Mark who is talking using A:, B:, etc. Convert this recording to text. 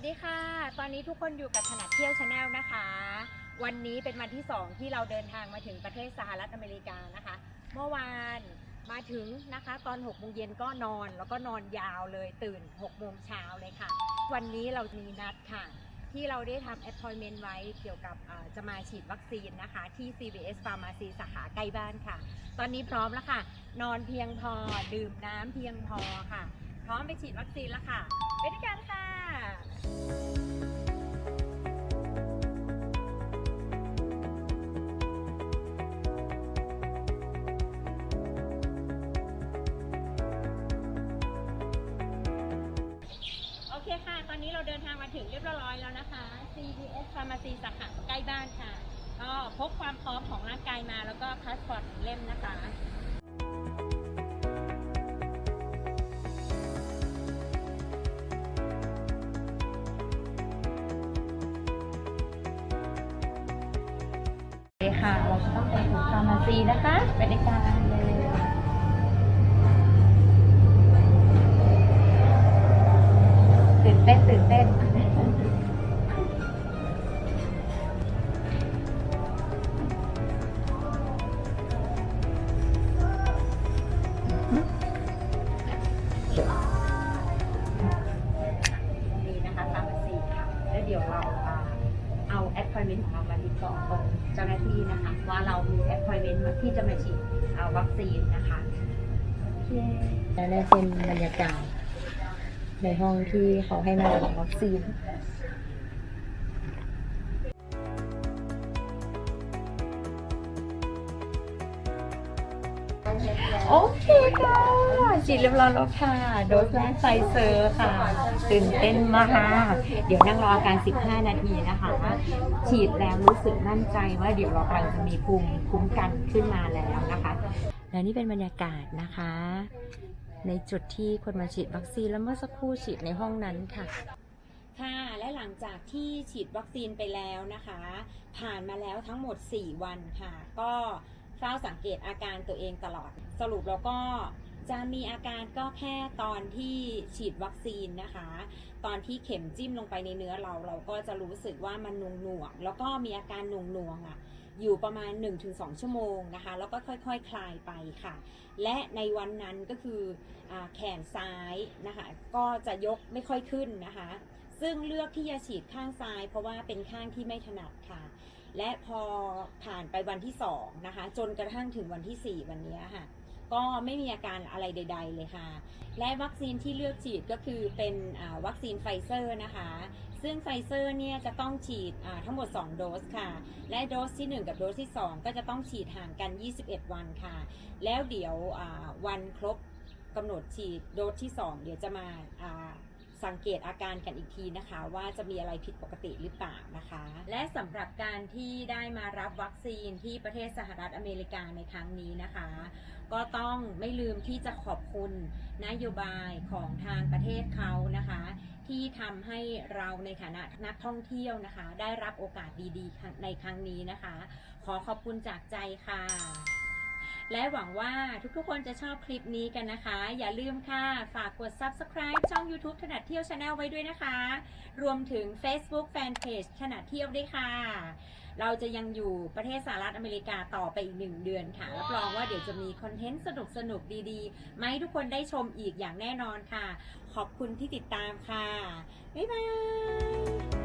A: วัสดีค่ะ ตอนนี้ทุกคนอยู่กับถนัดเที่ยวชาแนลนะคะ วันนี้เป็นวันที่ 2 ที่เราเดินทางมาถึงประเทศสหรัฐอเมริกานะคะ เมื่อวานมาถึงนะคะตอน6โมงเย็นก็นอนแล้วก็นอนยาวเลยตื่น6โมงเช้าเลยค่ะ วันนี้เรามีนัดค่ะ ที่เราได้ทำ appointment ไว้เกี่ยวกับจะมาฉีดวัคซีนนะคะ ที่ CVS Pharmacy สาขาใกล้บ้านค่ะ ตอนนี้พร้อมแล้วค่ะ นอนเพียงพอดื่มน้ำเพียงพอค่ะ พร้อมไปฉีดวัคซีนแล้วค่ะ ไปด้วยกันค่ะโอเคค่ะ ตอนนี้เราเดินทางมาถึงเรียบร้อยแล้วนะคะ CVS Pharmacy สาขาใกล้บ้านค่ะ ก็พกความพร้อมของร่างกายมาแล้วก็พาสปอร์ตเล่มนะคะ ค่ะ เราจะต้องไปถึงฟาร์มาซีนะคะ ไปในการเลยตื่นเต้นตื่นเต้นนี่นะคะฟาร์มาซีค่ะ แล้วเดี๋ยวเราเอาแอดพอยเมนต์ของเรามาติดต่อตรง จ้าหน้าที่นะคะ ว่าเรามีแอปพอยเมนต์ที่จะมาฉีดอ่าวัคซีนนะคะ
B: และนี่เป็นบรรยากาศในห้องที่เขาให้มาฉีดวัคซีน โอเคค่ะฉีดเรียบร้อยแล้วค่ะ โดสแรกไฟเซอร์ค่ะ ตื่นเต้นมาก
A: เดี๋ยวนั่งรออาการ 15 นาทีนะคะ ฉีดแล้วรู้สึกมั่นใจว่าเดี๋ยวเรากำลังจะมีภูมิคุ้มกันขึ้นมาแล้วนะคะ
B: และนี่เป็นบรรยากาศนะคะ ในจุดที่คนมาฉีดวัคซีนแล้วเมื่อสักครู่ฉีดในห้องนั้นค่ะ
A: ค่ะและหลังจากที่ฉีดวัคซีนไปแล้วนะคะ ผ่านมาแล้วทั้งหมด 4 วันค่ะ ก็ เฝ้าสังเกตอาการตัวเองตลอด สรุปแล้วก็จะมีอาการก็แค่ตอนที่ฉีดวัคซีนนะคะ ตอนที่เข็มจิ้มลงไปในเนื้อเรา เราก็จะรู้สึกว่ามันหน่วงหน่วงแล้วก็มีอาการหน่วงหน่วงอะอยู่ประมาณ 1-2 ชั่วโมงนะคะ แล้วก็ค่อยๆคคลายไปค่ะ และในวันนั้นก็คืออแขนซ้ายนะคะ ก็จะยกไม่ค่อยขึ้นนะคะ ซึ่งเลือกที่จะฉีดข้างซ้าย เพราะว่าเป็นข้างที่ไม่ถนัดค่ะ และพอผ่านไปวันที่2นะคะ จนกระทั่งถึงวันที่ 4 วันนี้ค่ะ ก็ไม่มีอาการอะไรใด ๆ เลยค่ะ และวัคซีนที่เลือกฉีดก็คือเป็นวัคซีนไฟเซอร์นะคะ ซึ่งไฟเซอร์เนี่ยจะต้องฉีดทั้งหมด 2 โดสค่ะ และโดสที่ 1 กับโดสที่ 2 ก็จะต้องฉีดห่างกัน 21 วันค่ะ แล้วเดี๋ยววันครบกำหนดฉีดโดสที่ 2 เดี๋ยวจะมา สังเกตอาการกันอีกทีนะคะ ว่าจะมีอะไรผิดปกติหรือเปล่านะคะ และสำหรับการที่ได้มารับวัคซีนที่ประเทศสหรัฐอเมริกาในครั้งนี้นะคะ ก็ต้องไม่ลืมที่จะขอบคุณนโยบายของทางประเทศเขานะคะ ที่ทำให้เราในฐานะนักท่องเที่ยวนะคะ ได้รับโอกาสดีๆ ในครั้งนี้นะคะ ขอขอบคุณจากใจค่ะ และหวังว่าทุกๆคนจะชอบคลิปนี้กันนะคะ อย่าลืมค่ะ ฝากกด subscribe ช่อง YouTube ถนัดเที่ยว Channel ไว้ด้วยนะคะ รวมถึง Facebook Fanpage ถนัดเที่ยวด้วยค่ะ เราจะยังอยู่ประเทศสหรัฐอเมริกาต่อไปอีกหนึ่งเดือนค่ะ รับรองว่าเดี๋ยวจะมีคอนเทนต์สนุกๆดีๆมาให้ทุกคนได้ชมอีกอย่างแน่นอนค่ะ ขอบคุณที่ติดตามค่ะ บ๊ายบาย